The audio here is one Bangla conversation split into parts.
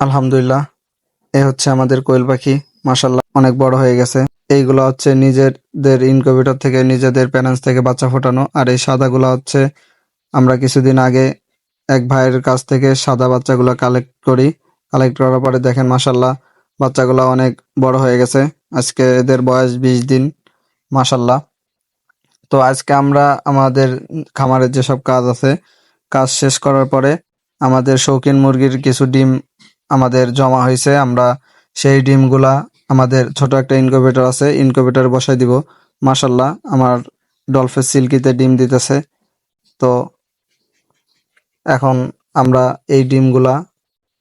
আলহামদুলিল্লাহ, এ হচ্ছে আমাদের কোয়েল পাখি। মাসাল্লাহ অনেক বড় হয়ে গেছে। এইগুলা হচ্ছে নিজেদের ইনকিউবেটর থেকে, নিজেদের প্যারেন্টস থেকে বাচ্চা ফোটানো। আর এই সাদাগুলা হচ্ছে, আমরা কিছুদিন আগে এক ভাইয়ের কাছ থেকে সাদা বাচ্চাগুলো কালেক্ট করি। কালেক্ট করার পরে দেখেন মাসাল্লাহ বাচ্চাগুলো অনেক বড় হয়ে গেছে। আজকে এদের বয়স বিশ দিন মাসাল্লাহ তো আজকে আমরা আমাদের খামারের যেসব কাজ আছে, কাজ শেষ করার পরে আমাদের শৌখিন মুরগির কিছু ডিম আমাদের জমা হয়েছে, আমরা সেই ডিমগুলা আমাদের ছোট একটা ইনকিউবেটর আছে ইনকিউবেটরে বসাই দিব। মাসাল্লাহ আমার ডলফিস সিল্কিতে ডিম দিতেছে। তো এখন আমরা এই ডিমগুলা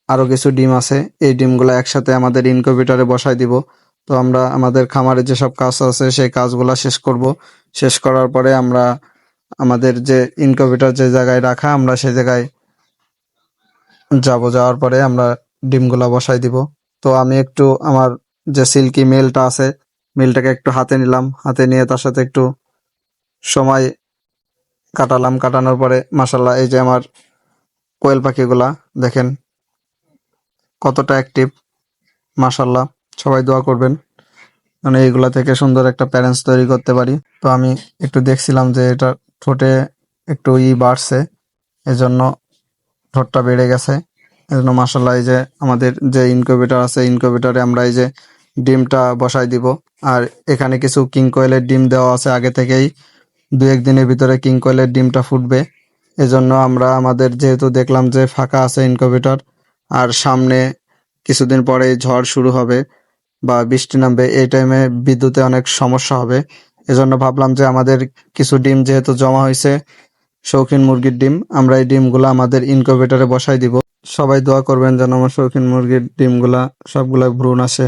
আরও কিছু ডিম আছে, এই ডিমগুলা একসাথে আমাদের ইনকিউবেটরে বসাই দিব। তো আমরা আমাদের খামারে যেসব কাজ আছে, সেই কাজগুলা শেষ করব। শেষ করার পরে আমরা আমাদের যে ইনকিউবেটর যে জায়গায় রাখা, আমরা সেই জায়গায় যাব। যাওয়ার পরে আমরা ডিমগুলা বসাই দিব। তো আমি একটু আমার যে সিল্কি মেলটা আছে, মেলটাকে একটু হাতে নিলাম। হাতে নিয়ে তার সাথে একটু সময় কাটালাম। কাটানোর পরে মাসাল্লাহ এই যে আমার কোয়েল পাখিগুলা, দেখেন কতটা অ্যাক্টিভ মাসাল্লাহ সবাই দোয়া করবেন। মানে এইগুলা থেকে সুন্দর একটা প্যারেন্টস তৈরি করতে পারি। তো আমি একটু দেখছিলাম যে এটা ঠোঁটে একটু ই বাড়ছে, এজন্য ঠোঁটটা বেড়ে গেছে। এজন্য মাসাল্লাহ এই যে আমাদের যে ইনকিউবেটর আছে ইনকিউবেটরে আমরা এই যে ডিমটা বসাই দিব। আর এখানে কিছু কিং কোয়েলের ডিম দেওয়া আছে আগে থেকেই। দু এক দিনের ভিতরে কিং কোয়েলের ডিমটা ফুটবে। এজন্য আমরা আমাদের যেহেতু দেখলাম যে ফাঁকা আছে ইনকিউবেটর আর সামনে কিছুদিন পরে ঝড় শুরু হবে বা বৃষ্টি নামবে, এই টাইমে বিদ্যুতে অনেক সমস্যা হবে। এজন্য ভাবলাম যে আমাদের কিছু ডিম যেহেতু জমা হয়েছে শৌখিন মুরগির ডিম, আমরা এই ডিমগুলো আমাদের ইনকিউবেটরে বসাই দিব। সবাই দোয়া করবেন যেন আমার শৌখিন মুরগির ডিমগুলা সবগুলা ভ্রুণ আসে।